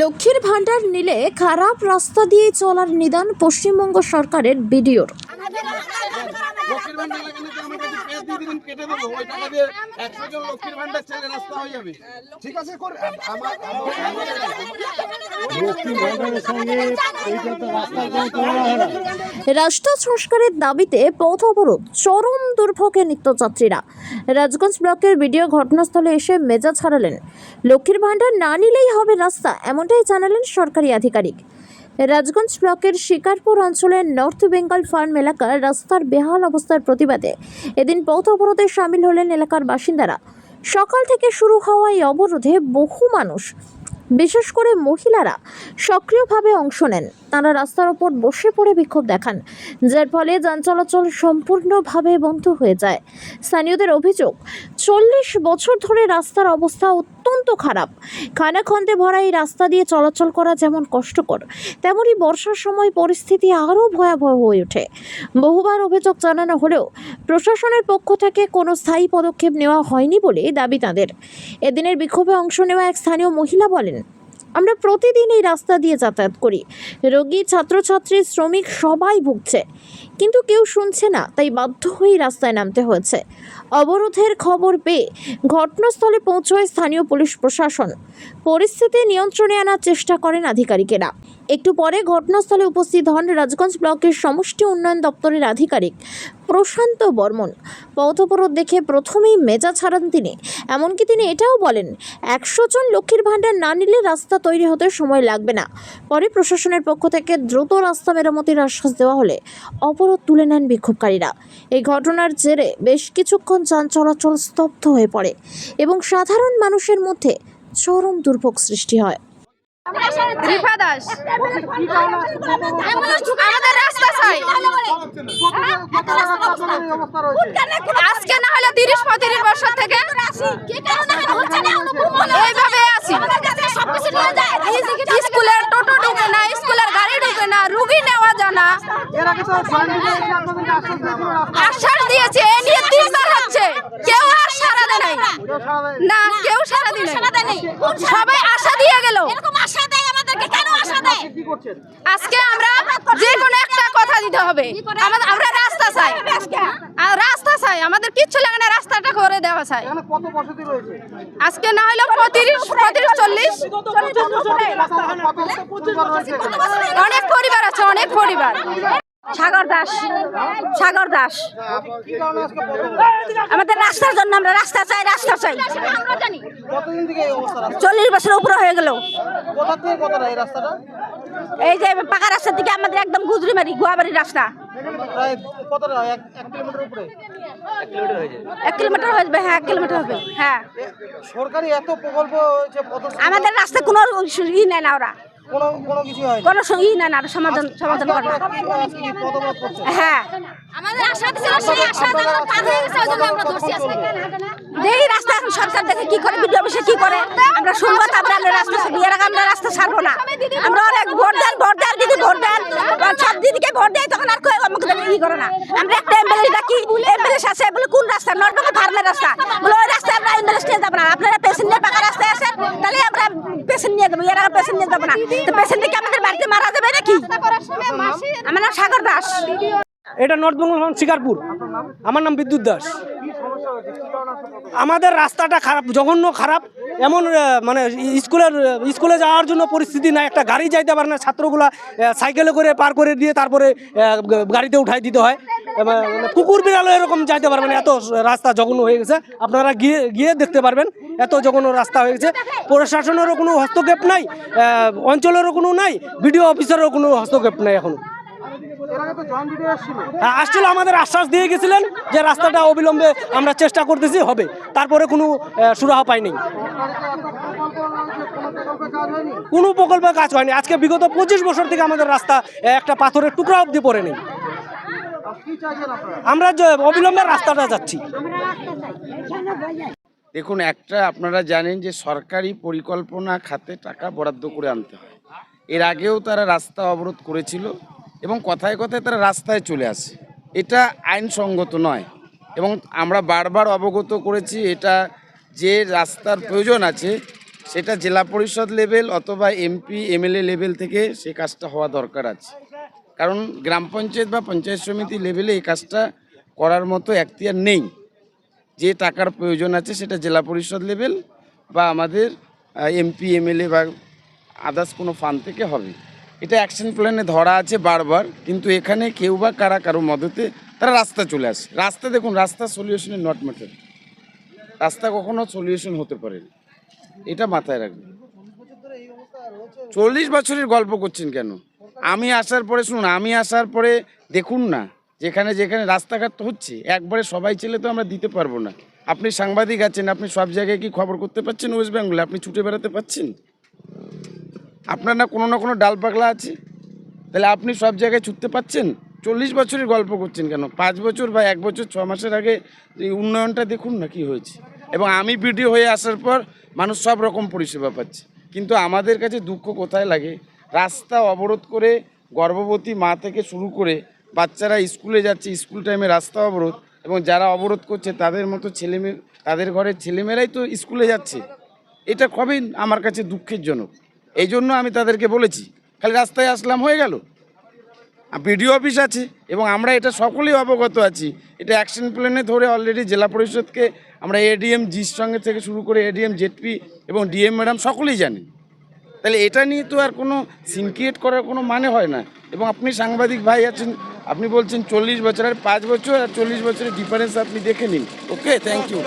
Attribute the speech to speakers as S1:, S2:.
S1: লক্ষ্মীর ভাণ্ডার নিলে খারাপ রাস্তা দিয়ে চলার নিদান পশ্চিমবঙ্গ সরকারের বিডিওর।
S2: লক্ষ্মীর ভান্ডার আমার কাছে পেজ দিয়ে দিবেন কেটে দেবো। ওই টাকা দিয়ে একশো জন লক্ষ্মীর ভান্ডার ছেলে রাস্তা হয়ে যাবে। ঠিক আছে করে আমার
S3: লক্ষ্মী ভান্ডারের সঙ্গে এইটা রাস্তার কোনো তুলনা হয় না।
S1: রাষ্ট্র সংস্কারের দাবিতে পথ অবরোধ চরম দুর্ভোগে নিত্যযাত্রীরা। রাজগঞ্জ ব্লকের ভিডিও ঘটনাস্থলে এসে মেজাজ হারালেন। লক্ষ্মীর ভাণ্ডার না নিলেই হবে রাস্তা এমনটাই জানালেন সরকারি আধিকারিক। রাজগঞ্জ ব্লকের শিকারপুর অঞ্চলের নর্থ বেঙ্গল ফার্ম এলাকার রাস্তার বেহাল অবস্থার প্রতিবাদে এদিন পথ অবরোধে সামিল হলেন এলাকার বাসিন্দারা। সকাল থেকে শুরু হওয়া এই অবরোধে বহু মানুষ, বিশেষ করে মহিলারা, সক্রিয়ভাবে অংশ নেন। তারা রাস্তার ওপর বসে পড়ে বিক্ষোভ দেখান, যার ফলে যান চলাচল সম্পূর্ণভাবে বন্ধ হয়ে যায়। স্থানীয়দের অভিযোগ চল্লিশ বছর ধরে রাস্তার অবস্থা অত্যন্ত খারাপ। খানাখন্দে ভরা এই রাস্তা দিয়ে চলাচল করা যেমন কষ্টকর তেমনই বর্ষার সময় পরিস্থিতি আরও ভয়াবহ হয়ে ওঠে। বহুবার অভিযোগ জানানো হলেও প্রশাসনের পক্ষ থেকে কোনো স্থায়ী পদক্ষেপ নেওয়া হয়নি বলে দাবি তাদের। এদিনের বিক্ষোভে অংশ নেওয়া এক স্থানীয় মহিলা বলেন, আমরা প্রতিদিন এই রাস্তা দিয়ে যাতায়াত করি। রোগী, ছাত্রছাত্রী, শ্রমিক সবাই ভুগছে, কিন্তু কেউ শুনছে না, তাই বাধ্য হয়েই রাস্তায় নামতে হয়েছে। অবরোধের খবর পেয়ে ঘটনাস্থলে পৌঁছয় স্থানীয় পুলিশ প্রশাসন। পরিস্থিতি নিয়ন্ত্রণে আনার চেষ্টা করেন আধিকারিকেরা। একটু পরে ঘটনাস্থলে উপস্থিত হন রাজগঞ্জ ব্লকের সমষ্টি উন্নয়ন দপ্তরের আধিকারিক প্রশান্ত বর্মন। পথপরোধ দেখে প্রথমেই মেজা ছাড়ান তিনি। এমনকি তিনি এটাও বলেন, একশো জন লক্ষ্মীর ভাণ্ডার না নিলে রাস্তা তৈরি হতে সময় লাগবে না। পরে প্রশাসনের পক্ষ থেকে দ্রুত রাস্তা মেরামতির আশ্বাস দেওয়া হলে অবরোধ তুলে নেন বিক্ষোভকারীরা। এই ঘটনার জেরে বেশ কিছুক্ষণ যান চলাচল স্তব্ধ হয়ে পড়ে এবং সাধারণ মানুষের মধ্যে চরম দুর্ভোগ সৃষ্টি হয়।
S4: আজকে না হলে রুগী নেওয়া যায় না
S2: এর আগে তো জয়েন্ট এসে আপনাদের আশ্বাস দিয়েছিল রাস্তা
S4: আশ্বাস দিয়েছে এ নিয়ে তিনবার হচ্ছে কেউ আর সারা দেয়
S2: কেউ সারা দেয়নি।
S4: না কেউ সারা দিল সবাই আশা দিয়ে গেল।
S2: এরকম আশা দেয় আমাদেরকে কেন কি করছেন?
S4: আজকে আমরা যে কোনো একটা কথা দিতে হবে। আমাদের আমরা রাস্তা চাই। আর রাস্তা চাই। আমাদের কিচ্ছু লাগে না রাস্তাটা করে দেওয়া চাই।
S2: এখানে কত বসতি রয়েছে?
S4: আজকে না হলে পঁয়ত্রিশ পঁয়ত্রিশ চল্লিশ।
S2: কত পরিবার রয়েছে এখানে?
S4: অনেক পরিবার আছে অনেক পরিবার। সাগর দাস। সাগর দাস? আমাদের রাস্তার জন্য আমরা রাস্তা চাই রাস্তা চাই। চল্লিশ বছর উপরে হয়ে গেল।
S2: এই
S4: যে পাকা রাস্তার দিকে আমাদের একদম গুজরিমারি গুয়াবাড়ির রাস্তা।
S2: এক এক কিলোমিটার
S4: হবে হ্যাঁ এক কিলোমিটার হবে হ্যাঁ।
S2: সরকারি এত প্রকল্প
S4: আমাদের রাস্তা কোনো ই নেয় না ওরা।
S2: কোনো কোনো কিছু হয়
S4: কোনো ই নেয় না সমাধান সমাধান করে না হ্যাঁ।
S5: আমাদের আশা ছিল সেই আশা আমরা পার হয়ে গেছে ওই জন্য আমরা ধরছি আজকে।
S4: দেখি রাস্তা এখন সরকার দেখে কি করে বিডিও অফিসে কি করে। আমরা শুনব তারপরে আমরা রাস্তা ছাড়বো আগে আমরা রাস্তা ছাড়বো না। আমরা অনেক ভোট দেন ভোট দেন দিদি ভোট দেন। সব দিদিকে ভোট দেয় তখন আর কেউ আমাকে দেবে ই করে না। আমরা একটা এমএলএ ডাকি এমএলএ আছে বলে কোন রাস্তা? নর্দমা ফার্মের রাস্তা। বলে ওই রাস্তায় আমরা এমএলএ নিয়ে যাব না। আপনারা পেশেন্ট নিয়ে পাকা রাস্তায় আসেন তাহলে নিয়ে নিয়ে না। তো মারা যাবে আমার নাম সাগর দাস।
S6: এটা নর্থ বেঙ্গল শিকারপুর। আমার নাম বিদ্যুৎ দাস। আমাদের রাস্তাটা খারাপ, জঘন্য খারাপ। এমন মানে স্কুলের, স্কুলে যাওয়ার জন্য পরিস্থিতি না একটা গাড়ি যাইতে পারে না, ছাত্রগুলা সাইকেলে করে পার করে দিয়ে তারপরে গাড়িতে উঠাই দিতে হয়। মানে কুকুর বিড়ালও এরকম যাইতে পারবে না। এত রাস্তা জঘন্য হয়ে গেছে। আপনারা গিয়ে গিয়ে দেখতে পারবেন, এত জঘন্য রাস্তা হয়ে গেছে। প্রশাসনেরও কোনো হস্তক্ষেপ নাই অঞ্চলেরও কোনো নাই, বিডিও অফিসারেরও কোনো হস্তক্ষেপ নাই
S2: এখনও।
S6: হ্যাঁ, আসলে আমাদের আশ্বাস দিয়ে গেছিলেন যে রাস্তাটা অবিলম্বে আমরা চেষ্টা করতেছি হবে। তারপরে কোনো সুরাহা পাইনি।
S2: কোনো প্রকল্পে কাজ হয়নি।
S6: আজকে বিগত পঁচিশ বছর থেকে আমাদের রাস্তা একটা পাথরের টুকরা অবধি
S2: চাইছেন আপনারা
S6: আমরা অবিলম্বে রাস্তাটা যাচ্ছি।
S7: দেখুন একটা আপনারা জানেন যে সরকারি পরিকল্পনা খাতে টাকা বরাদ্দ করে আনতে হয়। এর আগেও তারা রাস্তা অবরোধ করেছিল। এবং কথায় কথায় তারা রাস্তায় চলে আসে। এটা আইনসঙ্গত নয় এবং আমরা বারবার অবগত করেছি এটা যে রাস্তার প্রয়োজন আছে সেটা জেলা পরিষদ লেভেল অথবা এমপি, এমএলএ লেভেল থেকে সে কাজটা হওয়া দরকার আছে। কারণ গ্রাম পঞ্চায়েত বা পঞ্চায়েত সমিতি লেভেলে এই কাজটা করার মতো এখতিয়ার নেই। যে টাকার প্রয়োজন আছে সেটা জেলা পরিষদ লেভেল বা আমাদের এমপি, এমএলএ বা আদার্স কোনো ফান্ড থেকে হবে। এটা অ্যাকশন প্ল্যানে ধরা আছে বারবার, কিন্তু এখানে কেউ বা কারা কারও মদতে তারা রাস্তা চলে আসে। রাস্তা দেখুন রাস্তা সলিউশনের নট ম্যাটার রাস্তা কখনো সলিউশন হতে পারে এটা মাথায় রাখবেন। চল্লিশ বছরের গল্প করছেন কেন? আমি আসার পরে শুনুন, আমি আসার পরে দেখুন না, যেখানে যেখানে রাস্তাঘাট তো হচ্ছে, একবারে সবাই ছেলে তো আমরা দিতে পারব না। আপনি সাংবাদিক আছেন, আপনি সব জায়গায় কি খবর করতে পারছেন ওয়েস্ট বেঙ্গলে আপনি ছুটে বেড়াতে পারছেন আপনার না কোনো না কোনো ডাল পাগলা আছে? তাহলে আপনি সব জায়গায় ছুটতে পাচ্ছেন? চল্লিশ বছরের গল্প করছেন কেন? পাঁচ বছর বা এক বছর, ছ মাসের আগে এই উন্নয়নটা দেখুন না কি হয়েছে। এবং আমি বিডিও হয়ে আসার পর মানুষ সব রকম পরিষেবা পাচ্ছে। কিন্তু আমাদের কাছে দুঃখ কোথায় লাগে? রাস্তা অবরোধ করে গর্ভবতী মা থেকে শুরু করে বাচ্চারা স্কুলে যাচ্ছে, স্কুল টাইমে রাস্তা অবরোধ এবং যারা অবরোধ করছে, তাদের মতো ছেলেমেয়ে তাদের ঘরের ছেলেমেয়েরাই তো স্কুলে যাচ্ছে। এটা কবে আমার কাছে দুঃখের জনক। এই জন্য আমি তাদেরকে বলেছি, খালি রাস্তায় আসলাম, হয়ে গেল। বিডিও অফিস আছে এবং আমরা এটা সকলেই অবগত আছি। এটা অ্যাকশন প্ল্যানে ধরে অলরেডি জেলা পরিষদকে আমরা এডিএম জির সঙ্গে থেকে শুরু করে এডিএম জেডপি এবং ডিএম ম্যাডাম সকলেই জানেন তাহলে এটা নিয়ে তো আর কোনো সিনক্রিয়েট করার কোনো মানে হয় না। এবং আপনি সাংবাদিক ভাই আছেন, আপনি বলছেন চল্লিশ বছর, আর পাঁচ বছর আর চল্লিশ বছরের ডিফারেন্স আপনি দেখে নিন। Okay thank you